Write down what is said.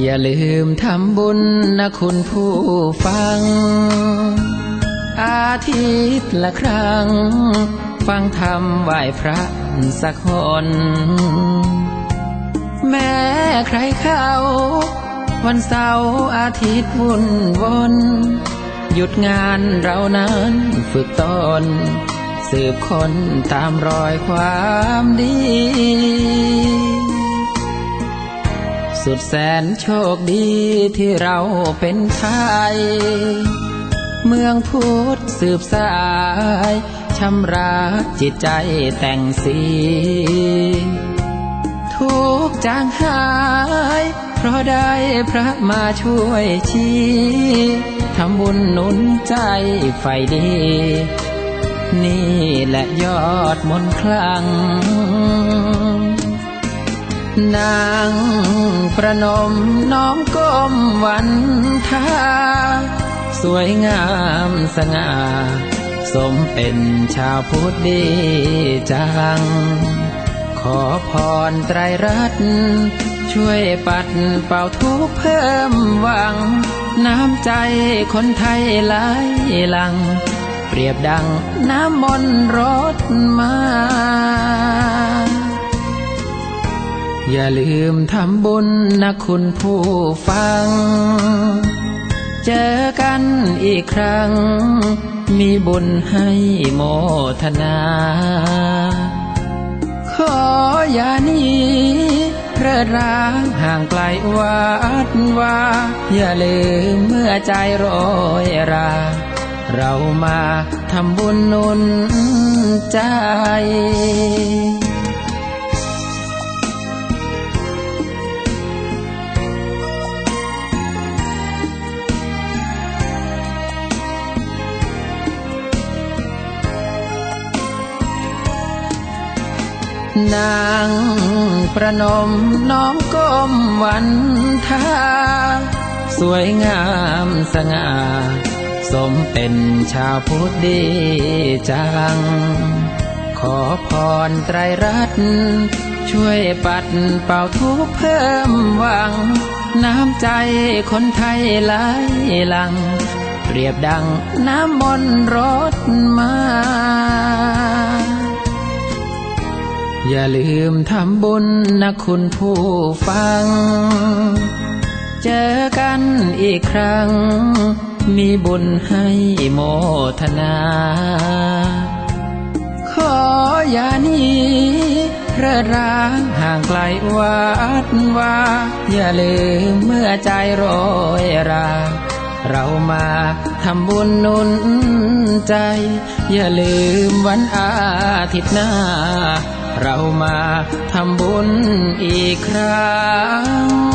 อย่าลืมทำบุญนะคุณผู้ฟัง อาทิตย์ละครั้ง ฟังธรรมไหว้พระสักคนแม้ใครเข้า วันเสาร์อาทิตย์วุ่นวน หยุดงานเรานั้นฝึกตน สืบคนตามรอยความดี สุดแสนโชคดีที่เราเป็นไทย เมืองพุทธสืบสายชำระจิตใจแต่งสี ทุกจางหาย เพราะได้พระมาช่วยชี้ทำบุญหนุนใจไฟดี นี่แหละยอดมนคลังนาง ประนมน้อมก้มวันทาสวยงามสง่า สมเป็นชาวพุทธดีจัง ขอพรไตรรัตน์ช่วยปัดเป่าทุกเพิ่มหวัง น้ำใจคนไทยไหลหลัง เปรียบดังน้ำมนต์รดมา อย่าลืมทำบุญนะคุณผู้ฟัง เจอกันอีกครั้ง มีบุญให้โมทนา ขออย่านีเพลิดร้างห่างไกลวัดว่า อย่าลืมเมื่อใจโรยรา เรามาทำบุญนุนใจ นางประนมน้อมก้มวันทาสวยงามสง่า สมเป็นชาวพุทธดีจัง ขอพรไตรรัตน์ช่วยปัดเป่าทุกเพิ่มหวัง น้ำใจคนไทยไหลหลัง เปรียบดังน้ำมนต์รดมา อย่าลืมทำบุญนะคุณผู้ฟัง เจอกันอีกครั้ง มีบุญให้โมทนา ขออย่านีเพลิดร้างห่างไกลวัดว่า อย่าลืมเมื่อใจโรยรา เรามาทำบุญนุนใจ อย่าลืมวันอาทิตย์หน้า เรามาทำบุญอีกครั้ง